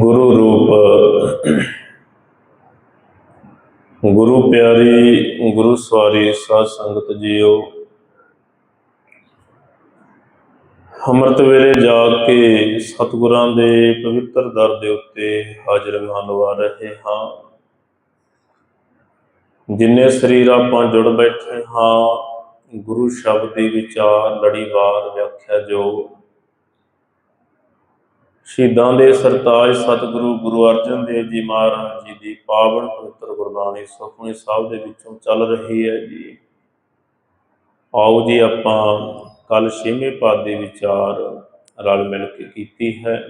ਗੁਰੂ ਰੂਪ, ਗੁਰੂ ਪਿਆਰੀ, ਗੁਰੂ ਸਵਾਰੀ, ਸਾਧ ਸੰਗਤ ਜੀਓ। ਅੰਮ੍ਰਿਤ ਵੇਲੇ ਜਾਗ ਕੇ ਸਤਿਗੁਰਾਂ ਦੇ ਪਵਿੱਤਰ ਦਰ ਦੇ ਉੱਤੇ ਹਾਜ਼ਰੀਆਂ ਲਵਾ ਰਹੇ ਹਾਂ। ਜਿੰਨੇ ਸਰੀਰ ਆਪਾਂ ਜੁੜ ਬੈਠੇ ਹਾਂ, ਗੁਰੂ ਸ਼ਬਦ ਦੀ ਵਿਚਾਰ ਲੜੀਵਾਰ ਵਿਆਖਿਆ ਜੋ ਸ਼ਹੀਦਾਂ ਦੇ ਸਰਤਾਜ ਸਤਿਗੁਰੂ ਗੁਰੂ ਅਰਜਨ ਦੇਵ ਜੀ ਮਹਾਰਾਜ ਜੀ ਦੀ ਪਾਵਨ ਪਵਿੱਤਰ ਗੁਰਬਾਣੀ ਸੁਖਮਨੀ ਸਾਹਿਬ ਦੇ ਵਿੱਚੋਂ ਚੱਲ ਰਹੀ ਹੈ ਜੀ। ਆਓ ਜੀ ਆਪਾਂ ਕੱਲ ਛੇਵੇਂ ਪਦ ਦੇ ਵਿਚਾਰ ਰਲ ਮਿਲ ਕੇ ਕੀਤੀ ਹੈ।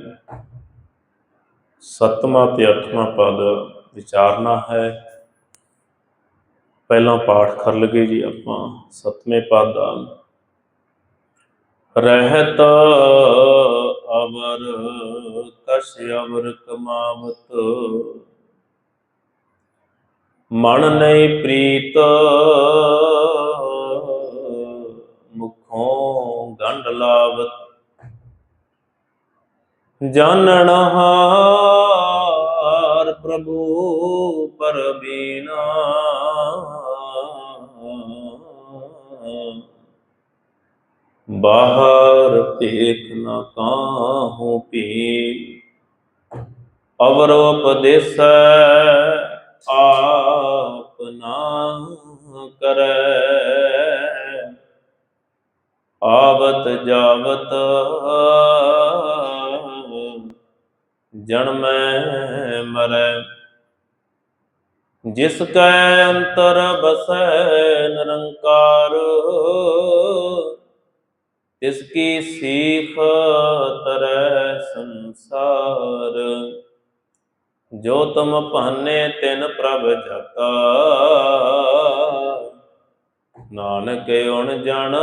ਸੱਤਵਾਂ ਤੇ ਅੱਠਵਾਂ ਪਦ ਵਿਚਾਰਨਾ ਹੈ। ਪਹਿਲਾਂ ਪਾਠ ਕਰ ਲਗੇ ਜੀ ਆਪਾਂ ਸੱਤਵੇਂ ਪਦ। ਦਾ ਰਹਿਤ ਅਵਰ ਕਸ਼ ਅਵਰ ਕਮਾਵਤ। ਮਨ ਨਹੀਂ ਪ੍ਰੀਤ ਮੁਖੋਂ ਗੰਢ ਲਾਵਤ। ਜਾਣਨ ਹਾਰ ਪ੍ਰਭੂ ਪਰਬੀਨਾ। ਬਾਹਰ ਭੇਖ ਨ ਕਾਹੂ ਪੀ ਅਵਰ ਉਪਦੇਸੈ ਆਪ ਨਾ ਕਰੈ। ਆਵਤ ਜਾਵਤ ਜਨਮੈ ਮਰੈ। ਜਿਸ ਕੈ ਅੰਤਰ ਬਸੈ ਨਿਰੰਕਾਰ ਤਿਸ ਕੀ ਸੀਖ ਤਰੈ ਸੰਸਾਰ। ਜੋ ਤੁਮ ਭਾਨੇ ਤਿਨ ਪ੍ਰਭ ਜਾਤਾ ਨਾਨਕ ਉਣ ਜਣ,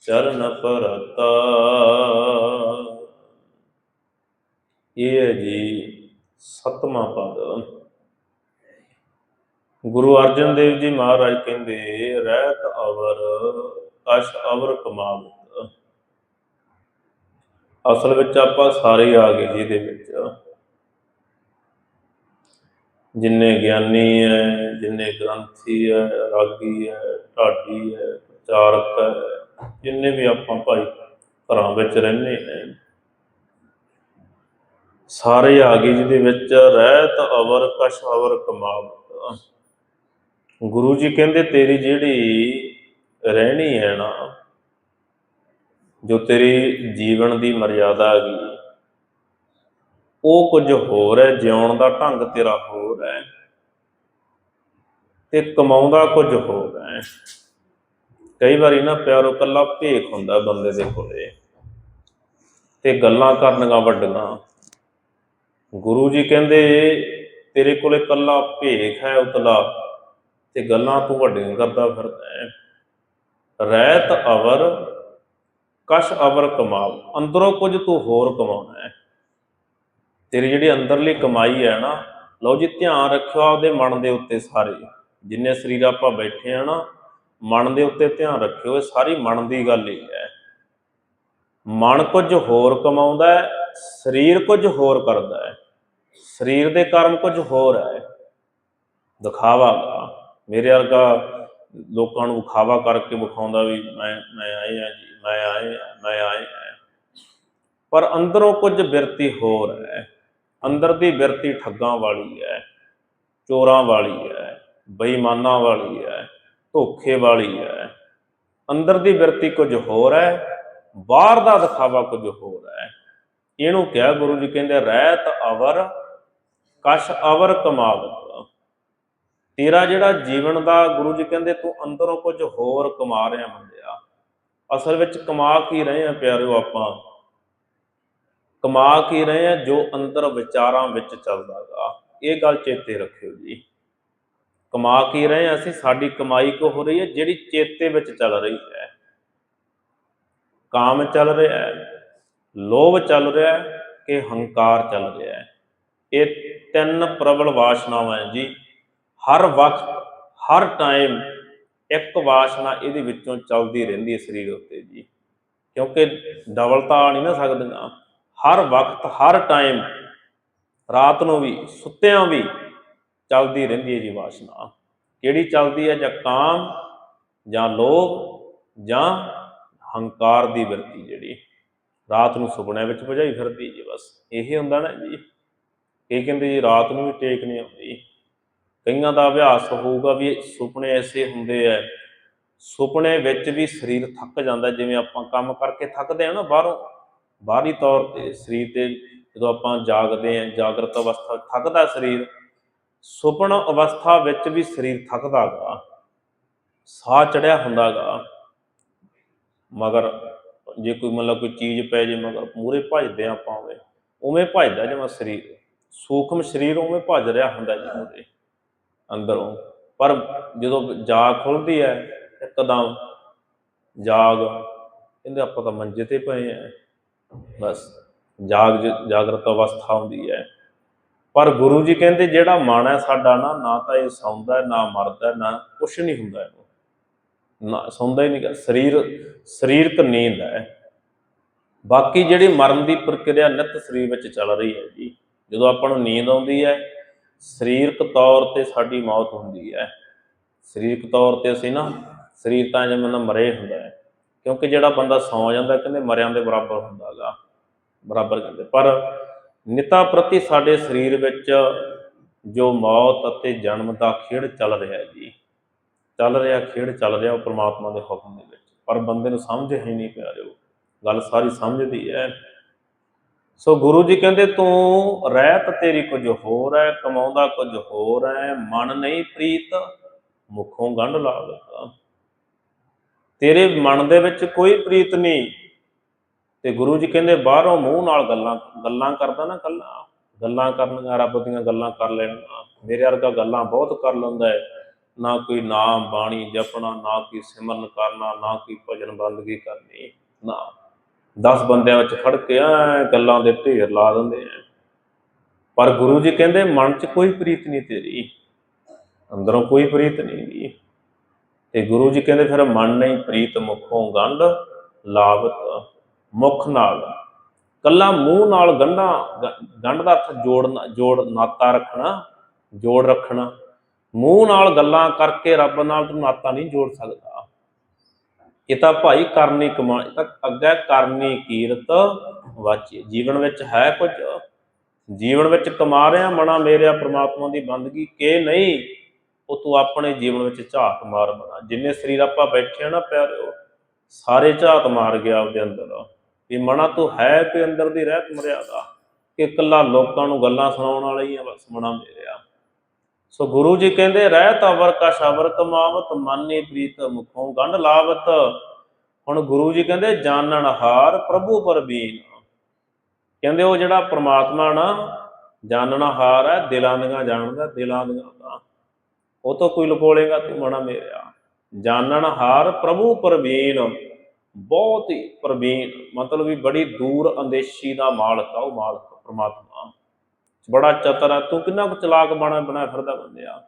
ਚਰਨ ਪਰਤਾ। ਇਹ ਹੈ ਜੀ ਸਤਵਾਂ ਪਦ। ਗੁਰੂ ਅਰਜਨ ਦੇਵ ਜੀ ਮਹਾਰਾਜ ਕਹਿੰਦੇ, ਰਹਿਤ ਅਵਰ ਕਸ਼ ਅਵਰ ਕਮਾਵਤ ਅਸਲ ਵਿੱਚ ਆਪਾਂ ਸਾਰੇ ਆ ਗਏ ਜੀ ਇਹਦੇ ਵਿੱਚ। ਜਿੰਨੇ ਗਿਆਨੀ ਹੈ ਜਿੰਨੇ ਗ੍ਰੰਥੀ ਹੈ ਰਾਗੀ ਹੈ ਢਾਡੀ ਹੈ ਪ੍ਰਚਾਰਕ ਹੈ ਜਿੰਨੇ ਵੀ ਆਪਾਂ ਭਾਈ ਘਰਾਂ ਵਿੱਚ ਰਹਿੰਦੇ ਨੇ। ਸਾਰੇ ਆ ਗਏ ਜਿਹਦੇ ਵਿੱਚ ਰਹਿਤ ਅਵਰ ਕਸ਼ ਅਵਰ ਕਮਾਵਤ ਗੁਰੂ ਜੀ ਕਹਿੰਦੇ, ਤੇਰੀ ਜਿਹੜੀ ਰਹਿਣੀ ਹੈ ਨਾ, ਜੋ ਤੇਰੀ ਜੀਵਨ ਦੀ ਮਰਿਆਦਾ ਹੈਗੀ, ਉਹ ਕੁਝ ਹੋਰ ਹੈ, ਜਿਉਣ ਦਾ ਢੰਗ ਤੇਰਾ ਹੋਰ ਹੈ, ਤੇ ਕਮਾਉਂਦਾ ਕੁਝ ਹੋਰ ਹੈ। ਕਈ ਵਾਰੀ ਨਾ ਪਿਆਰੋ ਕੱਲਾ ਭੇਖ ਹੁੰਦਾ ਬੰਦੇ ਦੇ ਕੋਲੇ, ਤੇ ਗੱਲਾਂ ਕਰਨੀਆਂ ਵੱਡੀਆਂ। ਗੁਰੂ ਜੀ ਕਹਿੰਦੇ, ਤੇਰੇ ਕੋਲੇ ਕੱਲਾ ਭੇਖ ਹੈ ਉਤਲਾ, ਤੇ ਗੱਲਾਂ ਤੂੰ ਵੱਡੀਆਂ ਕਰਦਾ ਫਿਰਦਾ ਹੈ। ਰਹਿਤ ਅਵਰ, ਕਸ਼ ਅਵਰ ਕਮਾਵ ਅੰਦਰੋਂ ਕੁਝ ਤੂੰ ਹੋਰ ਕਮਾਉਣਾ ਹੈ। ਤੇਰੀ ਜਿਹੜੀ ਅੰਦਰਲੀ ਕਮਾਈ ਹੈ ਨਾ, ਲਓ ਜੀ, ਧਿਆਨ ਰੱਖਿਓ ਆਪਦੇ ਮਨ ਦੇ ਉੱਤੇ ਸਾਰੇ। ਜਿੰਨੇ ਸਰੀਰ ਆਪਾਂ ਬੈਠੇ ਆ ਨਾ, ਮਨ ਦੇ ਉੱਤੇ ਧਿਆਨ ਰੱਖਿਓ, ਇਹ ਸਾਰੀ ਮਨ ਦੀ ਗੱਲ ਹੀ ਹੈ। ਮਨ ਕੁਝ ਹੋਰ ਕਮਾਉਂਦਾ ਹੈ, ਸਰੀਰ ਕੁਝ ਹੋਰ ਕਰਦਾ ਹੈ। ਸਰੀਰ ਦੇ ਕਰਮ ਕੁਝ ਹੋਰ ਹੈ। ਦਿਖਾਵਾ ਮੇਰੇ ਵਰਗਾ ਲੋਕਾਂ ਨੂੰ ਵਿਖਾਵਾ ਕਰਕੇ ਵਿਖਾਉਂਦਾ ਵੀ ਮੈਂ ਮੈਂ ਆਏ ਆ ਜੀ, ਮੈਂ ਆਏ ਆ, ਮੈਂ ਆਏ ਪਰ ਅੰਦਰੋਂ ਕੁਝ ਬਿਰਤੀ ਹੋਰ ਹੈ। ਅੰਦਰ ਦੀ ਬਿਰਤੀ ਠੱਗਾਂ ਵਾਲੀ ਹੈ, ਚੋਰਾਂ ਵਾਲੀ ਹੈ, ਬੇਈਮਾਨਾਂ ਵਾਲੀ ਹੈ, ਧੋਖੇ ਵਾਲੀ ਹੈ। ਅੰਦਰ ਦੀ ਬਿਰਤੀ ਕੁਝ ਹੋਰ ਹੈ, ਬਾਹਰ ਦਾ ਦਿਖਾਵਾ ਕੁਝ ਹੋਰ ਹੈ। ਇਹਨੂੰ ਕਿਹਾ ਗੁਰੂ ਜੀ ਕਹਿੰਦੇ, ਰਹਿਤ ਅਵਰ, ਕਸ਼ ਅਵਰ ਕਮਾਵਤ। ਤੇਰਾ ਜਿਹੜਾ ਜੀਵਨ ਦਾ ਗੁਰੂ ਜੀ ਕਹਿੰਦੇ ਤੂੰ ਅੰਦਰੋਂ ਕੁਝ ਹੋਰ ਕਮਾ ਰਿਹਾ ਬੰਦਿਆ ਅਸਲ ਵਿੱਚ ਕਮਾ ਕੀ ਰਹੇ ਆ ਪਿਆਰਿਓ ਆਪਾਂ? ਕਮਾ ਕੀ ਰਹੇ ਆ ਜੋ ਅੰਦਰ ਵਿਚਾਰਾਂ ਵਿੱਚ ਚੱਲਦਾਗਾ। ਇਹ ਗੱਲ ਚੇਤੇ ਰੱਖਿਓ ਜੀ। ਕਮਾ ਕੀ ਰਹੇ ਆ ਅਸੀਂ? ਸਾਡੀ ਕਮਾਈ ਕੋ ਹੋ ਰਹੀ ਹੈ? ਜਿਹੜੀ ਚੇਤੇ ਵਿੱਚ ਚੱਲ ਰਹੀ ਹੈ। ਕਾਮ ਚੱਲ ਰਿਹਾ ਹੈ, ਲੋਭ ਚੱਲ ਰਿਹਾ ਹੈ ਕਿ ਹੰਕਾਰ ਚੱਲ ਰਿਹਾ ਹੈ। ਇਹ ਤਿੰਨ ਪ੍ਰਬਲ ਵਾਸ਼ਨਾਵਾਂ ਹੈ ਜੀ। ਹਰ ਵਕਤ, ਹਰ ਟਾਈਮ ਇੱਕ ਵਾਸ਼ਨਾ ਇਹਦੇ ਵਿੱਚੋਂ ਚੱਲਦੀ ਰਹਿੰਦੀ ਹੈ ਸਰੀਰ ਉੱਤੇ ਜੀ। ਕਿਉਂਕਿ ਡਬਲ ਤਾਂ ਆ ਨਹੀਂ ਨਾ ਸਕਦੀਆਂ। ਹਰ ਵਕਤ, ਹਰ ਟਾਈਮ ਰਾਤ ਨੂੰ ਵੀ, ਸੁੱਤਿਆਂ ਵੀ ਚੱਲਦੀ ਰਹਿੰਦੀ ਹੈ ਜੀ ਵਾਸ਼ਨਾ ਕਿਹੜੀ ਚੱਲਦੀ ਹੈ? ਜਾਂ ਕਾਮ, ਜਾਂ ਲੋਭ, ਜਾਂ ਹੰਕਾਰ ਦੀ ਵਰਤੀ ਜਿਹੜੀ। ਰਾਤ ਨੂੰ ਸੁਪਨਿਆਂ ਵਿੱਚ ਭਜਾਈ ਫਿਰਦੀ ਜੀ ਬਸ। ਇਹ ਹੁੰਦਾ ਨਾ ਜੀ। ਇਹ ਕਹਿੰਦੇ ਜੀ ਰਾਤ ਨੂੰ ਵੀ ਟੇਕ ਨਹੀਂ ਆਉਂਦੀ। ਕਈਆਂ ਦਾ ਅਭਿਆਸ ਹੋਊਗਾ ਵੀ ਇਹ ਸੁਪਨੇ ਐਸੇ ਹੁੰਦੇ ਐ, ਸੁਪਨੇ ਵਿੱਚ ਵੀ ਸਰੀਰ ਥੱਕ ਜਾਂਦਾ, ਜਿਵੇਂ ਆਪਾਂ ਕੰਮ ਕਰਕੇ ਥੱਕਦੇ ਆ ਨਾ ਬਾਹਰੋਂ, ਬਾਹਰੀ ਤੌਰ ਤੇ ਸਰੀਰ ਤੇ ਜਦੋਂ ਆਪਾਂ ਜਾਗਦੇ ਆ, ਜਾਗਰਤ ਅਵਸਥਾ ਥੱਕਦਾ ਸਰੀਰ, ਸੁਪਨ ਅਵਸਥਾ ਵਿੱਚ ਵੀ ਸਰੀਰ ਥੱਕਦਾਗਾ ਸਾਹ ਚੜਿਆ ਹੁੰਦਾਗਾ ਮਗਰ ਜੇ ਕੋਈ ਮਤਲਬ ਕੋਈ ਚੀਜ਼ ਪੈ ਜੇ ਮਗਰ ਮੂਰੇ ਭੱਜਦੇ ਆਪਾਂ ਉਵੇਂ ਉਵੇਂ ਭੱਜਦਾ ਜਿਵੇਂ ਸਰੀਰ, ਸੂਖਮ ਸਰੀਰ ਉਵੇਂ ਭੱਜ ਰਿਹਾ ਹੁੰਦਾ ਜਿਵੇਂ ਅੰਦਰੋਂ। ਪਰ ਜਦੋਂ ਜਾਗ ਖੁੱਲਦੀ ਹੈ, ਇੱਕਦਮ ਜਾਗ, ਕਹਿੰਦੇ ਆਪਾਂ ਤਾਂ ਮੰਜੇ ਤੇ ਪਏ ਆ ਬਸ, ਜਾਗ ਜ- ਜਾਗਰਤ ਅਵਸਥਾ ਹੁੰਦੀ ਹੈ। ਪਰ ਗੁਰੂ ਜੀ ਕਹਿੰਦੇ ਜਿਹੜਾ ਮਨ ਹੈ ਸਾਡਾ ਨਾ ਨਾ ਤਾਂ ਇਹ ਸੌਂਦਾ ਨਾ ਮਰਦਾ, ਨਾ ਕੁਛ ਨਹੀਂ ਹੁੰਦਾ ਇਹਨੂੰ। ਨਾ, ਸੌਂਦਾ ਹੀ ਨਹੀਂ ਸਰੀਰ, ਸਰੀਰਕ ਨੀਂਦ ਹੈ। ਬਾਕੀ ਜਿਹੜੀ ਮਰਨ ਦੀ ਪ੍ਰਕਿਰਿਆ ਨਿਤ ਸਰੀਰ ਵਿੱਚ ਚੱਲ ਰਹੀ ਹੈ ਜੀ, ਜਦੋਂ ਆਪਾਂ ਨੂੰ ਨੀਂਦ ਆਉਂਦੀ ਹੈ ਸਰੀਰਕ ਤੌਰ ਤੇ ਸਾਡੀ ਮੌਤ ਹੁੰਦੀ ਹੈ। ਸਰੀਰਕ ਤੌਰ ਤੇ ਅਸੀਂ ਨਾ ਸਰੀਰ ਤਾਂ ਜਿਵੇਂ ਨਾ ਮਰੇ ਹੁੰਦਾ ਹੈ, ਕਿਉਂਕਿ ਜਿਹੜਾ ਬੰਦਾ ਸੌ ਜਾਂਦਾ ਕਹਿੰਦੇ ਮਰਿਆਂ ਦੇ ਬਰਾਬਰ ਹੁੰਦਾਗਾ ਬਰਾਬਰ ਕਹਿੰਦੇ। ਪਰ ਨਿਤਾ ਪ੍ਰਤੀ ਸਾਡੇ ਸਰੀਰ ਵਿੱਚ ਜੋ ਮੌਤ ਅਤੇ ਜਨਮ ਦਾ ਖੇਡ ਚੱਲ ਰਿਹਾ ਹੈ ਜੀ, ਚੱਲ ਰਿਹਾ ਖੇਡ ਚੱਲ ਰਿਹਾ ਉਹ ਪ੍ਰਮਾਤਮਾ ਦੇ ਹੁਕਮ ਦੇ ਵਿੱਚ। ਪਰ ਬੰਦੇ ਨੂੰ ਸਮਝ ਹੀ ਨਹੀਂ ਪਿਆ ਰਿਹਾ ਗੱਲ ਸਾਰੀ ਸਮਝਦੀ ਹੈ। ਸੋ ਗੁਰੂ ਜੀ ਕਹਿੰਦੇ, ਤੂੰ ਰਹਿਤ ਤੇਰੀ ਕੁਝ ਹੋਰ ਹੈ ਕਮਾਉਂਦਾ ਕੁਝ ਹੋਰ ਹੈ ਮਨ ਨਹੀਂ ਪ੍ਰੀਤ, ਮੁਖੋਂ ਗੰਢ ਲਾ ਦਿੱਤਾ। ਤੇਰੇ ਮਨ ਦੇ ਵਿੱਚ ਕੋਈ ਪ੍ਰੀਤ ਨਹੀਂ। ਤੇ ਗੁਰੂ ਜੀ ਕਹਿੰਦੇ, ਬਾਹਰੋਂ ਮੂੰਹ ਨਾਲ ਗੱਲਾਂ ਗੱਲਾਂ ਕਰਦਾ ਨਾ ਗੱਲਾਂ ਗੱਲਾਂ ਕਰਨ ਰੱਬ ਦੀਆਂ ਗੱਲਾਂ ਕਰ ਲੈਣੀਆਂ ਮੇਰੇ ਵਰਗਾ ਗੱਲਾਂ ਬਹੁਤ ਕਰ ਲੈਂਦਾ ਹੈ। ਨਾ ਕੋਈ ਨਾਮ, ਬਾਣੀ ਜਪਣਾ, ਨਾ ਕੋਈ ਸਿਮਰਨ ਕਰਨਾ, ਨਾ ਕੋਈ ਭਜਨ ਬੰਦਗੀ ਕਰਨੀ, ਨਾ। 10 ਬੰਦਿਆਂ ਵਿੱਚ ਖੜ ਕੇ ਐ ਗੱਲਾਂ ਦੇ ਢੇਰ ਲਾ ਦਿੰਦੇ ਆ ਪਰ ਗੁਰੂ ਜੀ ਕਹਿੰਦੇ, ਮਨ 'ਚ ਕੋਈ ਪ੍ਰੀਤ ਨਹੀਂ ਤੇਰੀ। ਅੰਦਰੋਂ ਕੋਈ ਪ੍ਰੀਤ ਨਹੀਂ ਗੀ ਤੇ ਗੁਰੂ ਜੀ ਕਹਿੰਦੇ, ਫਿਰ ਮਨ ਨਹੀਂ ਪ੍ਰੀਤ ਮੁਖੋਂ ਗੰਢ ਲਾਵਤ ਮੁਖ ਨਾਲ। ਕੱਲਾ ਮੂੰਹ ਨਾਲ ਗੰਢਾ, ਗੰਢ ਦਾ ਅਰਥ ਜੋੜਨਾ, ਜੋੜ, ਨਾਤਾ ਰੱਖਣਾ, ਜੋੜ ਰੱਖਣਾ। ਮੂੰਹ ਨਾਲ ਗੱਲਾਂ ਕਰਕੇ ਰੱਬ ਨਾਲ ਤੂੰ ਨਾਤਾ ਨਹੀਂ ਜੋੜ ਸਕਦਾ। ਇਹ ਤਾਂ ਭਾਈ ਕਰਨੀ ਕਮਾ ਤਾਂ ਅੱਗੇ ਕਰਨੀ ਕੀਰਤ ਵਾਚੀ। ਜੀਵਨ ਵਿੱਚ ਹੈ ਕੁਝ, ਜੀਵਨ ਵਿੱਚ ਕਮਾ ਰਿਹਾ, ਮਨਾ ਮੇਰਿਆ ਪ੍ਰਮਾਤਮਾ ਦੀ ਬੰਦਗੀ, ਕਿ ਨਹੀਂ, ਉਹ ਤੂੰ ਆਪਣੇ ਜੀਵਨ ਵਿੱਚ ਝਾਤ ਮਾਰ ਬਣਾ। ਜਿੰਨੇ ਸਰੀਰ ਆਪਾਂ ਬੈਠੇ ਆ ਨਾ ਪਿਆਰਿਓ, ਸਾਰੇ ਝਾਤ ਮਾਰ ਗਿਆ ਉਹਦੇ ਅੰਦਰ। ਵੀ ਮਨਾ ਤੂੰ ਹੈ ਤੇ ਅੰਦਰ ਦੀ ਰਹਿਤ ਮਰਿਆਦਾ। ਕਿ ਇਕੱਲਾ ਲੋਕਾਂ ਨੂੰ ਗੱਲਾਂ ਸੁਣਾਉਣ ਵਾਲਾ ਹੀ ਆ, ਬਸ ਮਨਾ ਮੇਰਿਆ। ਸੋ ਗੁਰੂ ਜੀ ਕਹਿੰਦੇ ਰਹਿਤ ਅਵਰ ਕਾ ਸ਼ਬਰ ਕਮਾਵਤ, ਮਾਨੀ ਪ੍ਰੀਤ ਮੁਖੋਂ ਗੰਢ ਲਾਵਤ। ਹੁਣ ਗੁਰੂ ਜੀ ਕਹਿੰਦੇ, ਜਾਣਨ ਹਾਰ ਪ੍ਰਭੂ ਪਰਬੀਨ ਕਹਿੰਦੇ, ਉਹ ਜਿਹੜਾ ਪ੍ਰਮਾਤਮਾ ਨਾ, ਜਾਣਨਾ ਹਾਰ ਹੈ, ਦਿਲਾਂ ਦੀਆਂ ਜਾਣਦਾ, ਦਿਲਾਂ ਦੀਆਂ ਦਾ ਉਹ ਤੋਂ ਕੋਈ ਲੁਕੋਲੇਗਾ, ਤੂੰ ਮਣਾ ਮੇਰਿਆ। ਜਾਣਨ ਹਾਰ ਪ੍ਰਭੂ ਪਰਬੀਨ ਬਹੁਤ ਹੀ ਪ੍ਰਬੀਨ ਮਤਲਬ ਵੀ ਬੜੀ ਦੂਰ ਅੰਦੇਸ਼ੀ ਦਾ ਮਾਲਕ ਆ, ਉਹ ਮਾਲਕ ਪ੍ਰਮਾਤਮਾ। ਬੜਾ ਚਤਰ ਹੈ। ਤੂੰ ਕਿੰਨਾ ਕੁ ਚਲਾਕ ਬਣਾ ਬਣਾ ਫਿਰਦਾ ਬੰਦਿਆ।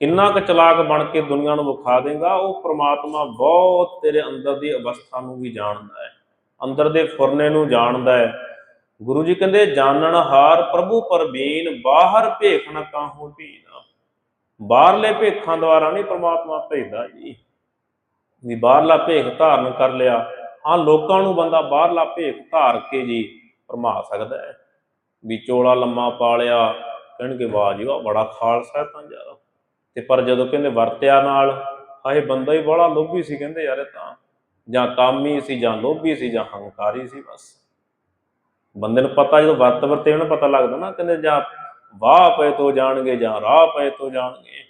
ਕਿੰਨਾ ਕੁ ਚਲਾਕ ਬਣ ਕੇ ਦੁਨੀਆ ਨੂੰ ਵਿਖਾ ਦੇਗਾ, ਉਹ ਪ੍ਰਮਾਤਮਾ ਬਹੁਤ ਤੇਰੇ ਅੰਦਰ ਦੀ ਅਵਸਥਾ ਨੂੰ ਵੀ ਜਾਣਦਾ ਹੈ। ਅੰਦਰ ਦੇ ਫੁਰਨੇ ਨੂੰ ਜਾਣਦਾ ਹੈ। ਗੁਰੂ ਜੀ ਕਹਿੰਦੇ ਜਾਣਨ ਹਾਰ ਪ੍ਰਭੂ ਪਰਬੀਨ, ਬਾਹਰ ਭੇਖ ਨਾ ਕਾਹੂ ਭੀਨ। ਬਾਹਰਲੇ ਭੇਖਾਂ ਦੁਆਰਾ ਨਹੀਂ ਪ੍ਰਮਾਤਮਾ ਭੇਜਦਾ ਜੀ। ਵੀ ਬਾਹਰਲਾ ਭੇਖ ਧਾਰਨ ਕਰ ਲਿਆ ਆ ਲੋਕਾਂ ਨੂੰ ਬੰਦਾ ਬਾਹਰਲਾ ਭੇਖ ਧਾਰ ਕੇ ਜੀ, ਭਰਮਾ ਸਕਦਾ ਹੈ। ਵੀ ਚੋਲਾ ਲੰਮਾ ਪਾ ਲਿਆ ਕਹਿਣਗੇ, ਵਾਹ ਜੀ ਵਾਹ, ਬੜਾ ਖਾਲਸਾ ਹੈ ਤਾਂ ਯਾਰ ਤੇ ਪਰ ਜਦੋਂ ਕਹਿੰਦੇ ਵਰਤਿਆ ਨਾਲ, ਹਾਏ, ਬੰਦਾ ਹੀ ਬੜਾ ਲੋਭੀ ਸੀ ਕਹਿੰਦੇ ਯਾਰ ਤਾਂ। ਜਾਂ ਕਾਮੀ ਸੀ, ਜਾਂ ਲੋਭੀ ਸੀ, ਜਾਂ ਹੰਕਾਰੀ ਸੀ ਬਸ। ਬੰਦੇ ਨੂੰ ਪਤਾ, ਜਦੋਂ ਵਰਤ ਵਰਤੇ ਉਹਨੂੰ ਪਤਾ ਲੱਗਦਾ ਨਾ, ਕਹਿੰਦੇ ਜਾਂ ਵਾਹ ਪਏ ਤੋਂ ਜਾਣਗੇ, ਜਾਂ ਰਾਹ ਪਏ ਤੋਂ ਜਾਣਗੇ।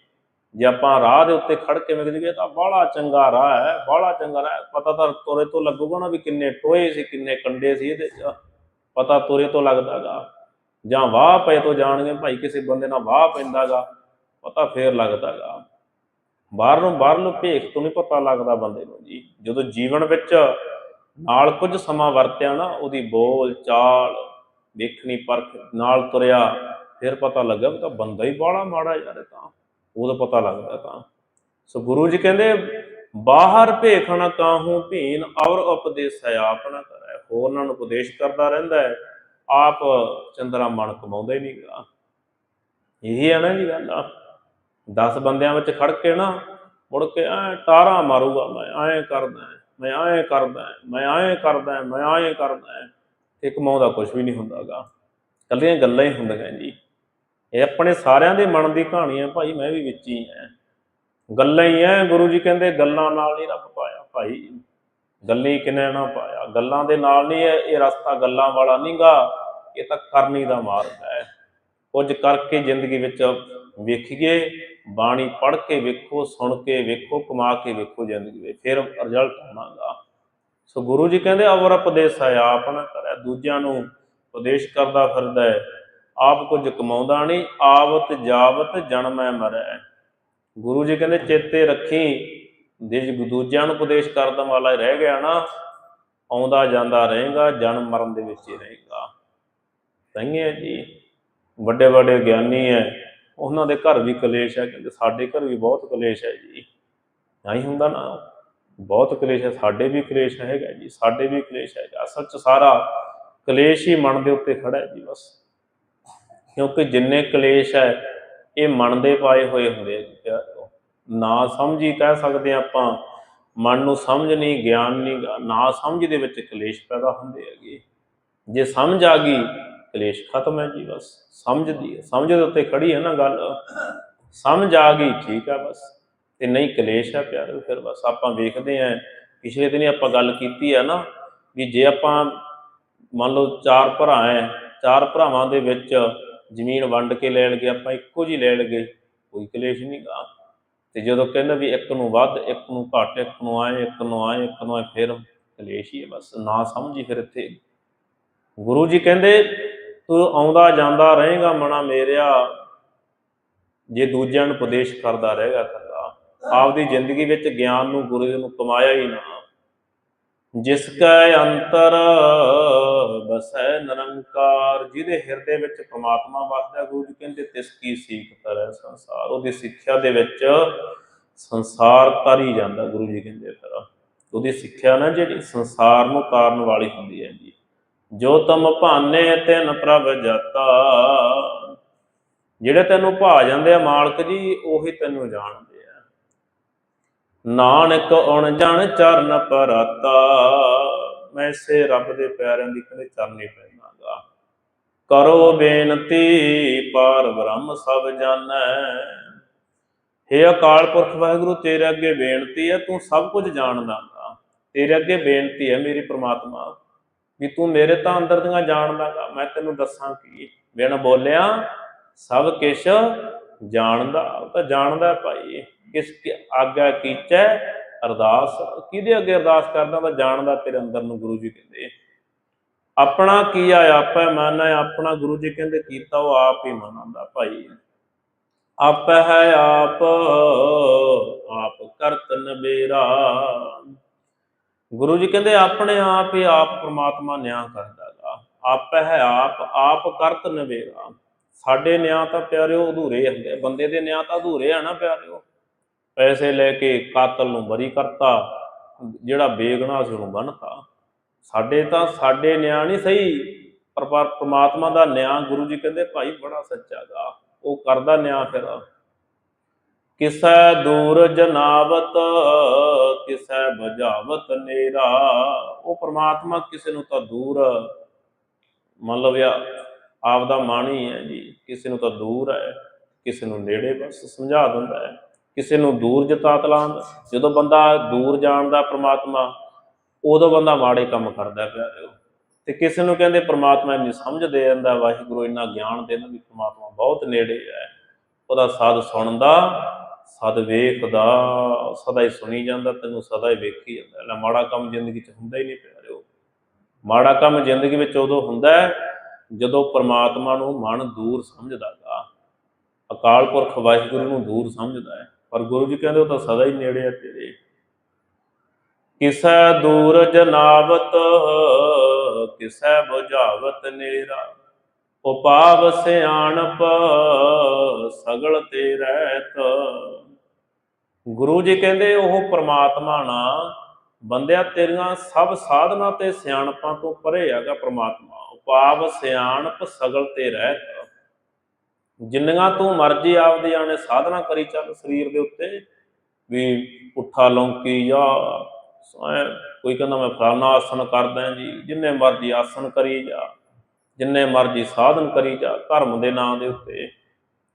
ਜੇ ਆਪਾਂ ਰਾਹ ਦੇ ਉੱਤੇ ਖੜ ਕੇ ਵੇਖ ਲਈਏ ਤਾਂ ਬੜਾ ਚੰਗਾ ਰਾਹ ਹੈ, ਬੜਾ ਚੰਗਾ ਰਾਹ ਪਤਾ ਤਾਂ ਤੁਰੇ ਤੋਂ ਲੱਗੂਗਾ ਨਾ ਵੀ ਕਿੰਨੇ ਟੋਏ ਸੀ, ਕਿੰਨੇ ਕੰਡੇ ਸੀ ਇਹਦੇ ਚ। ਪਤਾ ਤੁਰੇ ਤੋਂ ਲੱਗਦਾਗਾ। ਜਾਂ ਵਾਹ ਪਏ ਤੋਂ ਜਾਣਗੇ ਭਾਈ ਕਿਸੇ ਬੰਦੇ ਨਾਲ ਵਾਹ ਪੈਂਦਾਗਾ, ਪਤਾ ਫੇਰ ਲੱਗਦਾਗਾ। ਬਾਹਰ ਨੂੰ ਬਾਹਰ ਨੂੰ ਭੇਖ ਤੋਂ ਨਹੀਂ ਪਤਾ ਲੱਗਦਾ ਬੰਦੇ ਨੂੰ ਜੀ। ਜਦੋਂ ਜੀਵਨ ਵਿੱਚ ਨਾਲ ਕੁਝ ਸਮਾਂ ਵਰਤਿਆ ਨਾ, ਉਹਦੀ ਬੋਲ ਚਾਲ ਵੇਖਣੀ ਪਰਖ ਨਾਲ ਤੁਰਿਆ, ਫਿਰ ਪਤਾ ਲੱਗਾ ਵੀ ਤਾਂ ਬੰਦਾ ਹੀ ਬਾਹਲਾ ਮਾੜਾ ਯਾਰ ਇਹ ਤਾਂ। ਉਦੋਂ ਪਤਾ ਲੱਗਦਾ ਤਾਂ। ਸੋ ਗੁਰੂ ਜੀ ਕਹਿੰਦੇ, ਬਾਹਰ ਭੇਖਣ ਨਾ ਕਾਹੂ, ਭੀਨ ਔਰ ਉਪਦੇਸ ਹੈ ਆਪਣਾ ਕਰੈ ਹੋਰਨਾਂ ਨੂੰ ਉਪਦੇਸ਼ ਕਰਦਾ ਰਹਿੰਦਾ ਹੈ ਆਪ ਚੰਦਰਾ ਮਨ ਕਮਾਉਂਦਾ ਹੀ ਨਹੀਂਗਾ ਇਹੀ ਆ ਨਾ ਜੀ ਗੱਲ। ਆ 10 ਬੰਦਿਆਂ ਵਿੱਚ ਖੜ ਕੇ ਨਾ ਮੁੜ ਕੇ ਐ ਟਾਰਾ ਮਾਰੂਗਾ, ਮੈਂ ਐਂ ਕਰਦਾ, ਮੈਂ ਐਂ ਕਰਦਾ, ਮੈਂ ਐਂ ਕਰਦਾ, ਮੈਂ ਐਂ ਕਰਦਾ। ਤੇ ਕਮਾਉਂਦਾ ਕੁਝ ਵੀ ਨਹੀਂ ਹੁੰਦਾਗਾ ਕੱਲੀਆਂ ਗੱਲਾਂ ਹੀ ਹੁੰਦੀਆਂ ਜੀ। ਇਹ ਆਪਣੇ ਸਾਰਿਆਂ ਦੇ ਮਨ ਦੀ ਕਹਾਣੀ ਹੈ ਭਾਈ, ਮੈਂ ਵੀ ਵਿੱਚ ਹੀ ਐ ਗੱਲਾਂ ਹੀ ਐ ਗੁਰੂ ਜੀ ਕਹਿੰਦੇ ਗੱਲਾਂ ਨਾਲ ਨਹੀਂ ਰੱਬ ਪਾਇਆ ਭਾਈ। ਗੱਲੀ ਕਿਨੇ ਨਾ ਪਾਇਆ। ਗੱਲਾਂ ਦੇ ਨਾਲ ਨਹੀਂ ਇਹ ਇਹ ਰਸਤਾ ਗੱਲਾਂ ਵਾਲਾ ਨਹੀਂਗਾ ਇਹ ਤਾਂ ਕਰਨੀ ਦਾ ਮਾਰਗ ਹੈ। ਕੁਝ ਕਰਕੇ ਜ਼ਿੰਦਗੀ ਵਿੱਚ ਵੇਖੀਏ ਬਾਣੀ ਪੜ੍ਹ ਕੇ ਵੇਖੋ, ਸੁਣ ਕੇ ਵੇਖੋ, ਕਮਾ ਕੇ ਵੇਖੋ ਜ਼ਿੰਦਗੀ ਵਿੱਚ, ਫਿਰ ਰਿਜ਼ਲਟ ਆਉਣਾਗਾ ਸੋ ਗੁਰੂ ਜੀ ਕਹਿੰਦੇ, ਅਵਰ ਉਪਦੇਸ਼ ਹੈ, ਆਪ ਨਾ ਕਰੇ, ਦੂਜਿਆਂ ਨੂੰ ਉਪਦੇਸ਼ ਕਰਦਾ ਫਿਰਦਾ ਹੈ। ਆਪ ਕੁਝ ਕਮਾਉਂਦਾ ਨਹੀਂ, ਆਵਤ ਜਾਵਤ ਜਨਮੈ ਮਰੈ। ਗੁਰੂ ਜੀ ਕਹਿੰਦੇ, ਚੇਤੇ ਰੱਖੀ, ਜੇ ਦੂਜਿਆਂ ਨੂੰ ਉਪਦੇਸ਼ ਕਰਨ ਵਾਲਾ ਰਹਿ ਗਿਆ ਨਾ, ਆਉਂਦਾ ਜਾਂਦਾ ਰਹੇਗਾ, ਜਨਮ ਮਰਨ ਦੇ ਵਿੱਚ ਹੀ ਰਹੇਗਾ। ਸਹੀ ਹੈ ਜੀ। ਵੱਡੇ ਵੱਡੇ ਗਿਆਨੀ ਹੈ। ਉਹਨਾਂ ਦੇ ਘਰ ਵੀ ਕਲੇਸ਼ ਹੈ ਕਹਿੰਦੇ ਸਾਡੇ ਘਰ ਵੀ ਬਹੁਤ ਕਲੇਸ਼ ਹੈ ਜੀ। ਨਹੀਂ ਹੁੰਦਾ ਨਾ ਬਹੁਤ ਕਲੇਸ਼ ਹੈ ਸਾਡੇ ਵੀ ਕਲੇਸ਼ ਹੈਗਾ ਜੀ ਸਾਡੇ ਵੀ ਕਲੇਸ਼ ਹੈਗਾ। ਅਸਲ 'ਚ ਸਾਰਾ ਕਲੇਸ਼ ਹੀ ਮਨ ਦੇ ਉੱਤੇ ਖੜਾ ਹੈ ਜੀ ਬਸ। ਕਿਉਂਕਿ ਜਿੰਨੇ ਕਲੇਸ਼ ਹੈ ਇਹ ਮਨ ਦੇ ਪਾਏ ਹੋਏ ਹੁੰਦੇ ਆ ਜੀ ਪਿਆਰਿਓ ਨਾ ਸਮਝੀ ਕਹਿ ਸਕਦੇ ਹਾਂ ਆਪਾਂ ਮਨ ਨੂੰ ਸਮਝ ਨਹੀਂ ਗਿਆਨ ਨਹੀਂ ਗਾ, ਨਾ ਸਮਝ ਦੇ ਵਿੱਚ ਕਲੇਸ਼ ਪੈਦਾ ਹੁੰਦੇ ਹੈਗੇ। ਜੇ ਸਮਝ ਆ ਗਈ ਕਲੇਸ਼ ਖਤਮ ਹੈ ਜੀ, ਬਸ ਸਮਝਦੀ ਹੈ। ਸਮਝ ਦੇ ਉੱਤੇ ਖੜੀ ਹੈ ਨਾ ਗੱਲ। ਸਮਝ ਆ ਗਈ, ਠੀਕ ਆ ਬਸ। ਤੇ ਨਹੀਂ ਕਲੇਸ਼ ਹੈ ਪਿਆਰੇ, ਫਿਰ ਬਸ ਆਪਾਂ ਵੇਖਦੇ ਆਂ ਪਿਛਲੇ ਦਿਨੀ ਆਪਾਂ ਗੱਲ ਕੀਤੀ ਹੈ ਨਾ ਵੀ ਜੇ ਆਪਾਂ ਮੰਨ ਲਓ ਚਾਰ ਭਰਾ ਹੈ, ਚਾਰ ਭਰਾਵਾਂ ਦੇ ਵਿੱਚ ਜ਼ਮੀਨ ਵੰਡ ਕੇ ਲੈ ਲਗੇ ਆਪਾਂ ਇੱਕੋ ਜੀ ਲੈ ਲਗੇ ਕੋਈ ਕਲੇਸ਼ ਨਹੀਂ ਗਾ। ਤੇ ਜਦੋਂ ਕਹਿੰਦਾ ਵੀ ਇੱਕ ਨੂੰ ਵੱਧ, ਇੱਕ ਨੂੰ ਘੱਟ, ਇੱਕ ਨੂੰ ਆਏ, ਇੱਕ ਨੂੰ ਆਏ, ਇੱਕ ਨੂੰ ਆਏ, ਫਿਰ ਕਲੇਸ਼ ਹੀ ਹੈ ਬਸ। ਨਾ ਸਮਝੀ ਫਿਰ ਇੱਥੇ। ਗੁਰੂ ਜੀ ਕਹਿੰਦੇ ਤੂੰ ਆਉਂਦਾ ਜਾਂਦਾ ਰਹੇਗਾ ਮਨਾ ਮੇਰਿਆ। ਜੇ ਦੂਜਿਆਂ ਨੂੰ ਉਪਦੇਸ਼ ਕਰਦਾ ਰਹੇਗਾ ਕਰਦਾ ਆਪਦੀ ਜ਼ਿੰਦਗੀ ਵਿੱਚ ਗਿਆਨ ਨੂੰ, ਗੁਰੂ ਜੀ ਨੂੰ ਕਮਾਇਆ ਹੀ ਨਾ। ਜਿਸ ਕੈ ਅੰਤਰ ਬਸੈ ਨਿਰੰਕਾਰ, ਜਿਹਦੇ ਹਿਰਦੇ ਵਿੱਚ ਪ੍ਰਮਾਤਮਾ ਵਸਦਾ ਗੁਰੂ ਜੀ ਕਹਿੰਦੇ, ਤਿਸ ਕੀ ਸੀਖ ਤਰੈ ਸੰਸਾਰ। ਉਹਦੀ ਸਿੱਖਿਆ ਦੇ ਵਿੱਚ ਸੰਸਾਰ ਤਰੀ ਜਾਂਦਾ, ਗੁਰੂ ਜੀ ਕਹਿੰਦੇ ਫਿਰ। ਉਹਦੀ ਸਿੱਖਿਆ ਨਾ ਜਿਹੜੀ ਸੰਸਾਰ ਨੂੰ ਤਾਰਨ ਵਾਲੀ ਹੁੰਦੀ ਹੈ ਜੀ ਜੋ ਤਮ ਭਾਨੇ ਤਿਨ ਪ੍ਰਭ ਜਾਤਾ। ਜਿਹੜੇ ਤੈਨੂੰ ਭਾ ਜਾਂਦੇ ਆ ਮਾਲਕ ਜੀ, ਉਹੀ ਤੈਨੂੰ ਜਾਣਦੇ ਆ। ਨਾਨਕ ਉਣ ਜਣ ਚਰਨ ਪਰਾਤਾ। ਮੈਂ ਇਸੇ ਰੱਬ ਦੇ ਪਿਆਰਿਆਂ ਦੀ ਕਦੇ ਚਰਨੀ ਪੈਣਾਗਾ ਕਰੋ ਬੇਨਤੀ, ਪਾਰ ਬ੍ਰਹਮ ਸਭ ਜਾਣੈ। ਹੇ ਅਕਾਲ ਪੁਰਖ ਵਾਹਿਗੁਰੂ, ਤੇਰੇ ਅੱਗੇ ਬੇਨਤੀ ਹੈ, ਤੂੰ ਸਭ ਕੁਝ ਜਾਣਦਾ ਗਾ ਤੇਰੇ ਅੱਗੇ ਬੇਨਤੀ ਹੈ, ਮੇਰੀ ਪ੍ਰਮਾਤਮਾ ਵੀ ਤੂੰ ਮੇਰੇ ਤਾਂ ਅੰਦਰ ਦੀਆਂ ਜਾਣਦਾਗਾ ਮੈਂ ਤੈਨੂੰ ਦੱਸਾਂ ਕੀ। ਬਿਨ ਬੋਲਿਆ ਸਭ ਕਿਛ ਜਾਣਦਾ। ਤਾਂ ਜਾਣਦਾ ਭਾਈ। ਕਿਸ ਕੀ ਆਗਾ ਕੀਚੈ ਅਰਦਾਸ। ਕਿਹਦੇ ਅੱਗੇ ਅਰਦਾਸ ਕਰਦਾ ਤਾਂ ਜਾਣਦਾ ਤੇਰੇ ਅੰਦਰ ਨੂੰ ਗੁਰੂ ਜੀ ਕਹਿੰਦੇ। ਆਪਣਾ ਕੀ ਕੀਆ ਆਪੈ ਹੈ। ਆਪਣਾ ਗੁਰੂ ਜੀ ਕਹਿੰਦੇ ਕੀਤਾ ਉਹ ਆਪ ਹੀ ਮਨਾਉਂਦਾ ਭਾਈ। ਆਪ ਹੈ ਆਪ। ਆਪ ਕਰਤ ਨਬੇਰਾ ਗੁਰੂ ਜੀ ਕਹਿੰਦੇ, ਆਪਣੇ ਆਪ ਹੀ ਆਪ ਪ੍ਰਮਾਤਮਾ ਨਿਆਂ ਕਰਦਾਗਾ ਆਪ ਹੈ ਆਪ ਆਪ ਕਰਤ ਨਵੇਰਾ। ਸਾਡੇ ਨਿਆਂ ਤਾਂ ਪਿਆਰਿਓ ਅਧੂਰੇ ਹੁੰਦੇ। ਆ। ਬੰਦੇ ਦੇ ਨਿਆਂ ਤਾਂ ਅਧੂਰੇ ਆ ਨਾ ਪਿਆਰਿਓ। ਪੈਸੇ ਲੈ ਕੇ ਕਾਤਲ ਨੂੰ ਬਰੀ ਕਰਤਾ, ਜਿਹੜਾ ਬੇਗੁਨਾਹ ਸੀ ਉਹਨੂੰ ਬੰਨਤਾ। ਸਾਡੇ ਤਾਂ ਸਾਡੇ ਨਿਆਂ ਨਹੀਂ ਸਹੀ, ਪਰ ਪਰ ਦਾ ਨਿਆਂ ਗੁਰੂ ਜੀ ਕਹਿੰਦੇ, ਭਾਈ ਬੜਾ ਸੱਚਾਗਾ ਉਹ ਕਰਦਾ ਨਿਆਂ ਫਿਰ। ਕਿਸੈ ਦੂਰ ਜਨਾਵਤ, ਕਿਸੈ ਬੁਝਾਵਤ ਨੇਰਾ। ਉਹ ਪ੍ਰਮਾਤਮਾ ਕਿਸੇ ਨੂੰ ਤਾਂ ਦੂਰ, ਮੰਨ ਲਓ ਵੀ ਆਪ ਦਾ ਮਨ ਹੀ ਹੈ ਜੀ, ਕਿਸੇ ਨੂੰ ਤਾਂ ਦੂਰ ਹੈ, ਕਿਸੇ ਨੂੰ ਨੇੜੇ ਬਸ ਸਮਝਾ ਦਿੰਦਾ ਹੈ, ਕਿਸੇ ਨੂੰ ਦੂਰ ਜਤਾ ਤਲਾਉਂਦਾ ਜਦੋਂ ਬੰਦਾ ਦੂਰ ਜਾਣਦਾ ਪ੍ਰਮਾਤਮਾ, ਉਦੋਂ ਬੰਦਾ ਮਾੜੇ ਕੰਮ ਕਰਦਾ ਪਿਆ ਤੇ ਕਿਸੇ ਨੂੰ ਕਹਿੰਦੇ ਪ੍ਰਮਾਤਮਾ ਇੰਨੀ ਸਮਝ ਦੇ ਦਿੰਦਾ ਵਾਹਿਗੁਰੂ ਇੰਨਾ ਗਿਆਨ ਦੇ ਦਿੰਦਾ ਵੀ ਪ੍ਰਮਾਤਮਾ ਬਹੁਤ ਨੇੜੇ ਹੈ। ਉਹਦਾ ਸਾਧ ਸੁਣਦਾ ਸਦ ਵੇਖਦਾ, ਸਦਾ ਹੀ ਸੁਣੀ ਜਾਂਦਾ, ਤੈਨੂੰ ਸਦਾ ਹੀ ਵੇਖੀ ਜਾਂਦਾ। ਲੈ, ਮਾੜਾ ਕੰਮ ਜ਼ਿੰਦਗੀ 'ਚ ਹੁੰਦਾ ਹੀ ਨਹੀਂ ਪਿਆਰਿਓ ਮਾੜਾ ਕੰਮ ਜ਼ਿੰਦਗੀ ਵਿੱਚ ਉਦੋਂ ਹੁੰਦਾ ਹੈ ਜਦੋਂ ਪ੍ਰਮਾਤਮਾ ਨੂੰ ਮਨ ਦੂਰ ਸਮਝਦਾਗਾ ਅਕਾਲ ਪੁਰਖ ਵਾਹਿਗੁਰੂ ਨੂੰ ਦੂਰ ਸਮਝਦਾ ਹੈ। ਪਰ ਗੁਰੂ ਜੀ ਕਹਿੰਦੇ ਉਹ ਤਾਂ ਸਦਾ ਹੀ ਨੇੜੇ ਹੈ ਤੇਰੇ। ਕਿਸੈ ਦੂਰ ਜਨਾਵਤ, ਕਿਸੈ ਬੁਝਾਵਤ ਨੇਰਾ। ਉਪਾਵ ਸਿਆਣਪ, ਸਗਲ ਤੇ ਰਹਿਤ। ਗੁਰੂ ਜੀ ਕਹਿੰਦੇ, ਉਹ ਪ੍ਰਮਾਤਮਾ ਨਾ, ਬੰਦਿਆ, ਤੇਰੀਆਂ ਸਭ ਸਾਧਨਾ ਤੇ ਸਿਆਣਪਾਂ ਤੋਂ ਪਰੇ ਹੈਗਾ ਪ੍ਰਮਾਤਮਾ। ਉਪਾਵ ਸਿਆਣਪ ਸਗਲ ਤੇ ਰਹਿਤ। ਜਿੰਨੀਆਂ ਤੂੰ ਮਰਜ਼ੀ ਆਪਦੇ ਆਣੇ ਸਾਧਨਾ ਕਰੀ ਚੱਲ ਸਰੀਰ ਦੇ ਉੱਤੇ, ਵੀ ਪੁੱਠਾ ਲੌਂਕੀ ਜਾਂ ਕੋਈ ਕਹਿੰਦਾ ਮੈਂ ਫਲਾਣਾ ਆਸਨ ਕਰਦਾ ਜੀ, ਜਿੰਨੇ ਮਰਜ਼ੀ ਆਸਨ ਕਰੀ ਜਾ, ਜਿੰਨੇ ਮਰਜ਼ੀ ਸਾਧਨ ਕਰੀ ਜਾ, ਧਰਮ ਦੇ ਨਾਂ ਦੇ ਉੱਤੇ।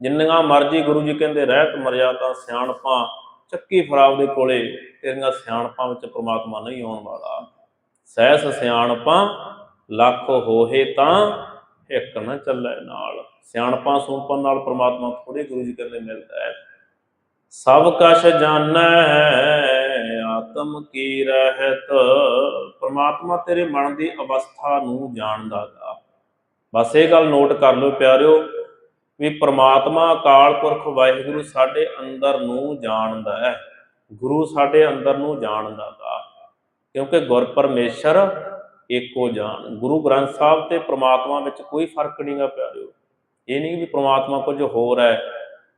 ਜਿੰਨੀਆਂ ਮਰਜ਼ੀ ਗੁਰੂ ਜੀ ਕਹਿੰਦੇ, ਰਹਿਤ ਮਰਿਆਦਾ ਸਿਆਣਪਾਂ ਚੱਕੀ ਫਰਾਬ ਦੇ ਕੋਲੇ ਤੇਰੀਆਂ ਸਿਆਣਪਾਂ ਵਿੱਚ ਪ੍ਰਮਾਤਮਾ ਨਹੀਂ ਆਉਣ ਵਾਲਾ। ਸਹਿਸ ਸਿਆਣਪਾਂ, ਲੱਖ ਹੋਏ ਤਾਂ ਇੱਕ ਨਾ ਚੱਲੇ ਨਾਲ। ਸਿਆਣਪਾਂ ਸੁਣਪਾਂ ਨਾਲ ਪ੍ਰਮਾਤਮਾ ਥੋੜੇ ਗੁਰੂ ਜੀ ਕਹਿੰਦੇ ਮਿਲਦਾ ਹੈ। ਸਭ ਕਛ ਜਾਣੈ, ਆਤਮ ਕੀ ਰਹਿਤ? ਪ੍ਰਮਾਤਮਾ ਤੇਰੇ ਮਨ ਦੀ ਅਵਸਥਾ ਨੂੰ ਜਾਣਦਾ ਗਾ ਬਸ ਇਹ ਗੱਲ ਨੋਟ ਕਰ ਲਓ ਪਿਆਰਿਓ। ਵੀ ਪ੍ਰਮਾਤਮਾ ਅਕਾਲ ਪੁਰਖ ਵਾਹਿਗੁਰੂ ਸਾਡੇ ਅੰਦਰ ਨੂੰ ਜਾਣਦਾ ਹੈ। ਗੁਰੂ ਸਾਡੇ ਅੰਦਰ ਨੂੰ ਜਾਣਦਾ ਗਾ। ਕਿਉਂਕਿ ਗੁਰ ਪਰਮੇਸ਼ਰ ਏਕੋ ਜਾਣ ਗੁਰੂ ਗ੍ਰੰਥ ਸਾਹਿਬ ਤੇ ਪ੍ਰਮਾਤਮਾ ਵਿੱਚ ਕੋਈ ਫ਼ਰਕ ਨਹੀਂਗਾ ਪਿਆਰਿਓ। ਇਹ ਨਹੀਂ ਵੀ ਪ੍ਰਮਾਤਮਾ ਕੁਝ ਹੋਰ ਹੈ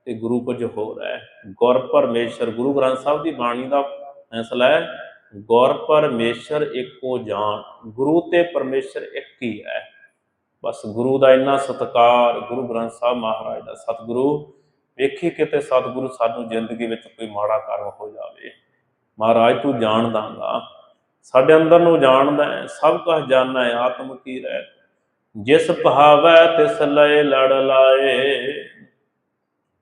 ਤੇ ਗੁਰੂ ਕੁਝ ਹੋਰ ਹੈ। ਗੁਰ ਪਰਮੇਸ਼ਰ, ਗੁਰੂ ਗ੍ਰੰਥ ਸਾਹਿਬ ਦੀ ਬਾਣੀ ਦਾ ਫੈਸਲਾ ਹੈ, ਗੁਰ ਪਰਮੇਸ਼ਰ ਇੱਕੋ ਜਾਣ ਗੁਰੂ ਤੇ ਪਰਮੇਸ਼ਰ ਇੱਕ ਹੀ ਹੈ। ਬਸ ਗੁਰੂ ਦਾ ਇੰਨਾ ਸਤਿਕਾਰ, ਗੁਰੂ ਗ੍ਰੰਥ ਸਾਹਿਬ ਮਹਾਰਾਜ ਦਾ ਸਤਿਗੁਰੂ, ਵੇਖੀ ਕਿਤੇ ਸਤਿਗੁਰੂ ਸਾਨੂੰ ਜ਼ਿੰਦਗੀ ਵਿੱਚ ਕੋਈ ਮਾੜਾ ਕਰਮ ਹੋ ਜਾਵੇ। ਮਹਾਰਾਜ, ਤੂੰ ਜਾਣਦਾਗਾ ਸਾਡੇ ਅੰਦਰ ਨੂੰ ਜਾਣਦਾ ਹੈ, ਸਭ ਕੁਝ ਜਾਣਦਾ ਹੈ, ਆਤਮ ਕੀ ਰਹਿ। ਜਿਸ ਭਾਵੈ ਤਿਸ ਲਏ ਲੜ ਲਾਏ।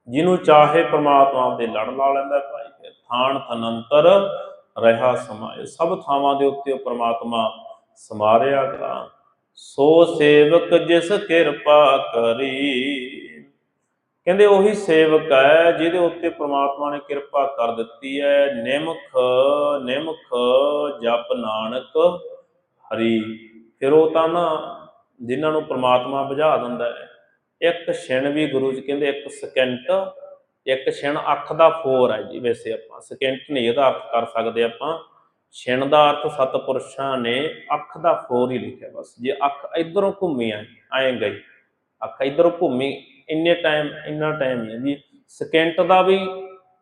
ਜਿਹਨੂੰ ਚਾਹੇ ਪ੍ਰਮਾਤਮਾ ਦੇ ਲੜ ਲਾ ਲੈਂਦਾ ਭਾਈ, ਫਿਰ ਥਾਨ ਥਨੰਤਰ ਰਹਾ ਸਮਾਏ। ਸਭ ਥਾਵਾਂ ਦੇ ਉੱਤੇ ਉਹ ਪ੍ਰਮਾਤਮਾ ਸਮਾਰਿਆ ਕਰਾਂ ਸੋ ਸੇਵਕ ਜਿਸ ਕਿਰਪਾ ਕਰੀ। ਕਹਿੰਦੇ ਉਹੀ ਸੇਵਕ ਹੈ ਜਿਹਦੇ ਉੱਤੇ ਪ੍ਰਮਾਤਮਾ ਨੇ ਕਿਰਪਾ ਕਰ ਦਿੱਤੀ ਹੈ। ਨਿਮਖ ਨਿਮਖ ਜਪ ਨਾਨਕ ਹਰੀ। ਫਿਰ ਉਹ ਤਾਂ ਨਾ ਜਿਨ੍ਹਾਂ ਨੂੰ ਪ੍ਰਮਾਤਮਾ ਬੁਝਾ ਦਿੰਦਾ ਹੈ। ਇੱਕ ਛਿਣ ਵੀ ਗੁਰੂ ਜੀ ਕਹਿੰਦੇ ਇੱਕ ਸਕਿੰਟ ਇੱਕ ਛਿਣ ਅੱਖ ਦਾ ਫੋਰ ਹੈ ਜੀ। ਵੈਸੇ ਆਪਾਂ ਸਕਿੰਟ ਨਹੀਂ, ਇਹਦਾ ਅਰਥ ਕਰ ਸਕਦੇ ਆਪਾਂ। ਛਿਣ ਦਾ ਅਰਥ ਸਤਪੁਰਸ਼ਾਂ ਨੇ ਅੱਖ ਦਾ ਫੋਰ ਹੀ ਲਿਖਿਆ। ਬਸ ਜੇ ਅੱਖ ਇਧਰੋਂ ਘੁੰਮੀ ਆ ਗਈ। ਅੱਖ ਇਧਰੋਂ ਘੁੰਮੀ, ਇੰਨੇ ਟਾਈਮ ਇੰਨਾ ਟਾਈਮ ਹੀ ਹੈ ਜੀ। ਸਕਿੰਟ ਦਾ ਵੀ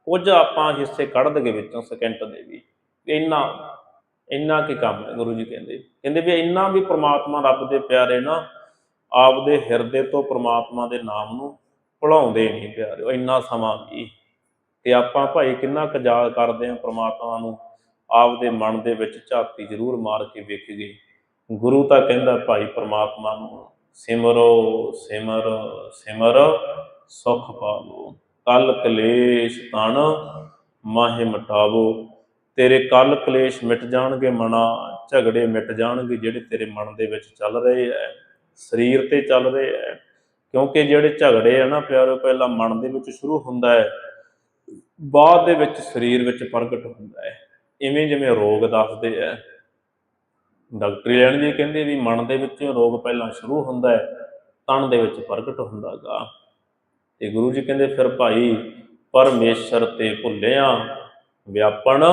ਕੁਝ ਆਪਾਂ ਹਿੱਸੇ ਕੱਢ ਦਗੇ ਵਿੱਚੋਂ ਸਕਿੰਟ ਦੇ ਵੀ। ਇੰਨਾ ਇੰਨਾ ਕੀ ਕੰਮ ਹੈ ਗੁਰੂ ਜੀ ਕਹਿੰਦੇ। ਕਹਿੰਦੇ ਵੀ ਇੰਨਾ ਵੀ ਪ੍ਰਮਾਤਮਾ ਰੱਬ ਦੇ ਪਿਆਰੇ ਨਾ ਆਪਦੇ ਹਿਰਦੇ ਤੋਂ ਪ੍ਰਮਾਤਮਾ ਦੇ ਨਾਮ ਨੂੰ ਭੁਲਾਉਂਦੇ ਨਹੀਂ ਪਿਆਰਿਓ ਇੰਨਾ ਸਮਾਂ ਵੀ ਤੇ ਆਪਾਂ ਭਾਈ ਕਿੰਨਾ ਕੁ ਯਾਦ ਕਰਦੇ ਆ ਪ੍ਰਮਾਤਮਾ ਨੂੰ। ਆਪਦੇ ਮਨ ਦੇ ਵਿੱਚ ਝਾਤੀ ਜ਼ਰੂਰ ਮਾਰ ਕੇ ਵੇਖੀਏ। ਗੁਰੂ ਤਾਂ ਕਹਿੰਦਾ, ਭਾਈ ਪ੍ਰਮਾਤਮਾ ਨੂੰ ਸਿਮਰੋ, ਸਿਮਰ ਸਿਮਰ, ਸੁਖ ਪਾਵੋ। ਕਲ ਕਲੇਸ਼ ਤਨ ਮਾਹੇ ਮਟਾਵੋ। ਤੇਰੇ ਕਲ ਕਲੇਸ਼ ਮਿਟ ਜਾਣਗੇ, ਮਨਾ ਝਗੜੇ ਮਿਟ ਜਾਣਗੇ, ਜਿਹੜੇ ਤੇਰੇ ਮਨ ਦੇ ਵਿੱਚ ਚੱਲ ਰਹੇ ਐ, ਸਰੀਰ ਤੇ ਚੱਲ ਰਹੇ ਐ। ਕਿਉਂਕਿ ਜਿਹੜੇ ਝਗੜੇ ਆ ਨਾ ਪਿਆਰੋ, ਪਹਿਲਾਂ ਮਨ ਦੇ ਵਿੱਚ ਸ਼ੁਰੂ ਹੁੰਦਾ ਹੈ ਬਾਅਦ ਦੇ ਵਿੱਚ ਸਰੀਰ ਵਿੱਚ ਪ੍ਰਗਟ ਹੁੰਦਾ ਹੈ ਇਵੇਂ ਜਿਵੇਂ ਰੋਗ ਦੱਸਦੇ ਐ ਡਾਕਟਰੀ ਲੈਣ ਜੀ ਕਹਿੰਦੇ ਵੀ ਮਨ ਦੇ ਵਿੱਚ ਰੋਗ ਪਹਿਲਾਂ ਸ਼ੁਰੂ ਹੁੰਦਾ ਹੈ, ਤਨ ਦੇ ਵਿੱਚ ਪ੍ਰਗਟ ਹੁੰਦਾਗਾ। ਤੇ ਗੁਰੂ ਜੀ ਕਹਿੰਦੇ, ਫਿਰ ਭਾਈ ਪਰਮੇਸ਼ਰ ਤੇ ਭੁੱਲਿਆ, ਵਿਆਪਣ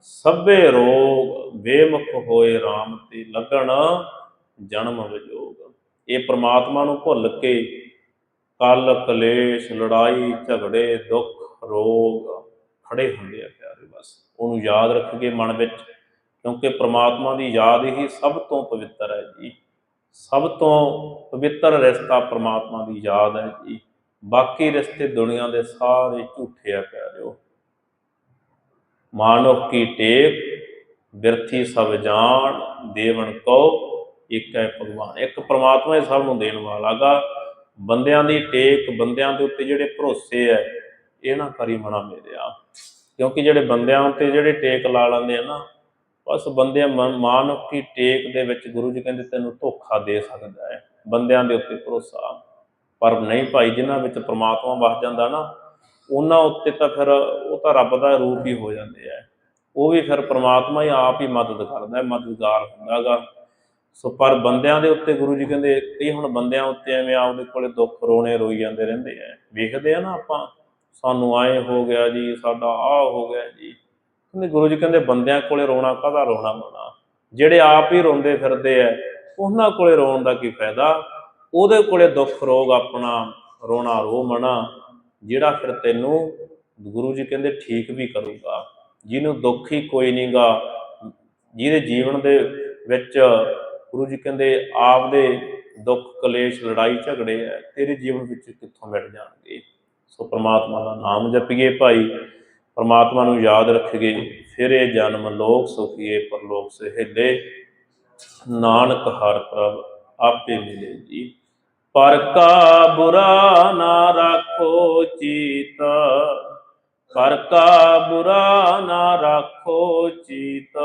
ਸਭੇ ਰੋਗ, ਬੇਮੁਖ ਹੋਏ RAM ਤੇ ਲੱਗਣ ਜਨਮ ਵਿਜੋਗ। ਇਹ ਪ੍ਰਮਾਤਮਾ ਨੂੰ ਭੁੱਲ ਕੇ ਕਲ ਕਲੇਸ਼, ਲੜਾਈ, ਝਗੜੇ, ਦੁੱਖ, ਰੋਗ ਖੜੇ ਹੁੰਦੇ ਆ ਪਿਆਰੇ ਬਸ ਉਹਨੂੰ ਯਾਦ ਰੱਖ ਕੇ ਮਨ ਵਿੱਚ, ਕਿਉਂਕਿ ਪ੍ਰਮਾਤਮਾ ਦੀ ਯਾਦ ਹੀ ਸਭ ਤੋਂ ਪਵਿੱਤਰ ਹੈ ਜੀ। ਸਭ ਤੋਂ ਪਵਿੱਤਰ ਰਿਸ਼ਤਾ ਪ੍ਰਮਾਤਮਾ ਦੀ ਯਾਦ ਹੈ ਜੀ। ਬਾਕੀ ਰਿਸ਼ਤੇ ਦੁਨੀਆ ਦੇ ਸਾਰੇ ਝੂਠੇ ਆ ਪਿਆਰਿਓ। ਮਾਨਵ ਕੀ ਟੇਕ, ਬਿਰਥੀ ਸਭ ਜਾਣ ਦੇਵਨ ਕੋ ਇੱਕ ਹੈ ਭਗਵਾਨ। ਇੱਕ ਪ੍ਰਮਾਤਮਾ ਹੀ ਸਭ ਨੂੰ ਦੇਣ ਵਾਲਾਗਾ ਬੰਦਿਆਂ ਦੀ ਟੇਕ, ਬੰਦਿਆਂ ਦੇ ਉੱਤੇ ਜਿਹੜੇ ਭਰੋਸੇ ਹੈ, ਇਹ ਨਾ ਕਰੀ ਮਨਾ ਮੇਰਿਆ ਕਿਉਂਕਿ ਜਿਹੜੇ ਬੰਦਿਆਂ ਉੱਤੇ ਜਿਹੜੇ ਟੇਕ ਲਾ ਲੈਂਦੇ ਆ ਨਾ, ਬਸ ਬੰਦਿਆਂ ਮ- ਮਾਨਵ ਕੀ ਟੇਕ ਦੇ ਵਿੱਚ ਗੁਰੂ ਜੀ ਕਹਿੰਦੇ ਤੈਨੂੰ ਧੋਖਾ ਦੇ ਸਕਦਾ ਹੈ। ਬੰਦਿਆਂ ਦੇ ਉੱਤੇ ਭਰੋਸਾ। ਪਰ ਨਹੀਂ ਭਾਈ, ਜਿਨ੍ਹਾਂ ਵਿੱਚ ਪ੍ਰਮਾਤਮਾ ਵਸ ਜਾਂਦਾ ਨਾ, ਉਹਨਾਂ ਉੱਤੇ ਤਾਂ ਫਿਰ ਉਹ ਤਾਂ ਰੱਬ ਦਾ ਰੂਪ ਹੀ ਹੋ ਜਾਂਦੇ ਆ। ਉਹ ਵੀ ਫਿਰ ਪ੍ਰਮਾਤਮਾ ਹੀ ਆਪ ਹੀ ਮਦਦ ਕਰਦਾ ਹੈ, ਮਦਦਗਾਰ ਹੁੰਦਾਗਾ ਸੋ ਪਰ ਬੰਦਿਆਂ ਦੇ ਉੱਤੇ ਗੁਰੂ ਜੀ ਕਹਿੰਦੇ ਕਈ ਹੁਣ ਬੰਦਿਆਂ ਉੱਤੇ ਐਵੇਂ ਆਪਦੇ ਕੋਲੇ ਦੁੱਖ ਰੋਣੇ ਰੋਈ ਜਾਂਦੇ ਰਹਿੰਦੇ ਆ। ਵੇਖਦੇ ਆ ਨਾ ਆਪਾਂ ਸਾਨੂੰ ਆਏ ਹੋ ਗਿਆ ਜੀ, ਸਾਡਾ ਆ ਹੋ ਗਿਆ ਜੀ। ਕਹਿੰਦੇ ਗੁਰੂ ਜੀ ਕਹਿੰਦੇ ਬੰਦਿਆਂ ਕੋਲੇ ਰੋਣਾ ਕਾਹਦਾ ਰੋਣਾ ਮਨਾ ਜਿਹੜੇ ਆਪ ਹੀ ਰੋਂਦੇ ਫਿਰਦੇ ਐ, ਉਹਨਾਂ ਕੋਲੇ ਰੋਣ ਦਾ ਕੀ ਫਾਇਦਾ? ਉਹਦੇ ਕੋਲੇ ਦੁੱਖ ਰੋਗ ਆਪਣਾ ਰੋਣਾ ਰੋ ਮਨਾ ਜਿਹੜਾ ਫਿਰ ਤੈਨੂੰ ਗੁਰੂ ਜੀ ਕਹਿੰਦੇ ਠੀਕ ਵੀ ਕਰੂਗਾ। ਜਿਹਨੂੰ ਦੁੱਖ ਹੀ ਕੋਈ ਨਹੀਂਗਾ ਜਿਹਦੇ ਜੀਵਨ ਦੇ ਵਿੱਚ ਗੁਰੂ ਜੀ ਕਹਿੰਦੇ ਆਪਦੇ ਦੁੱਖ ਕਲੇਸ਼ ਲੜਾਈ ਝਗੜੇ ਹੈ ਤੇਰੇ ਜੀਵਨ ਵਿੱਚ ਕਿੱਥੋਂ ਮਿਟ ਜਾਣਗੇ? ਸੋ ਪ੍ਰਮਾਤਮਾ ਦਾ ਨਾਮ ਜਪੀਏ ਭਾਈ, ਪ੍ਰਮਾਤਮਾ ਨੂੰ ਯਾਦ ਰੱਖੀਏ, ਫਿਰ ਇਹ ਜਨਮ ਲੋਕ ਸੁਖੀਏ, ਪਰਲੋਕ ਸਹਿਲੇ। ਨਾਨਕ ਹਰ ਪ੍ਰਭ ਆਪੇ ਮਿਲੇ ਜੀ। ਪਰ ਕਾ ਬੁਰਾ ਨਾ ਰੱਖੋ ਚੀਤ, ਪਰ ਕਾ ਬੁਰਾ ਨਾ ਰੱਖੋ ਚੀਤ।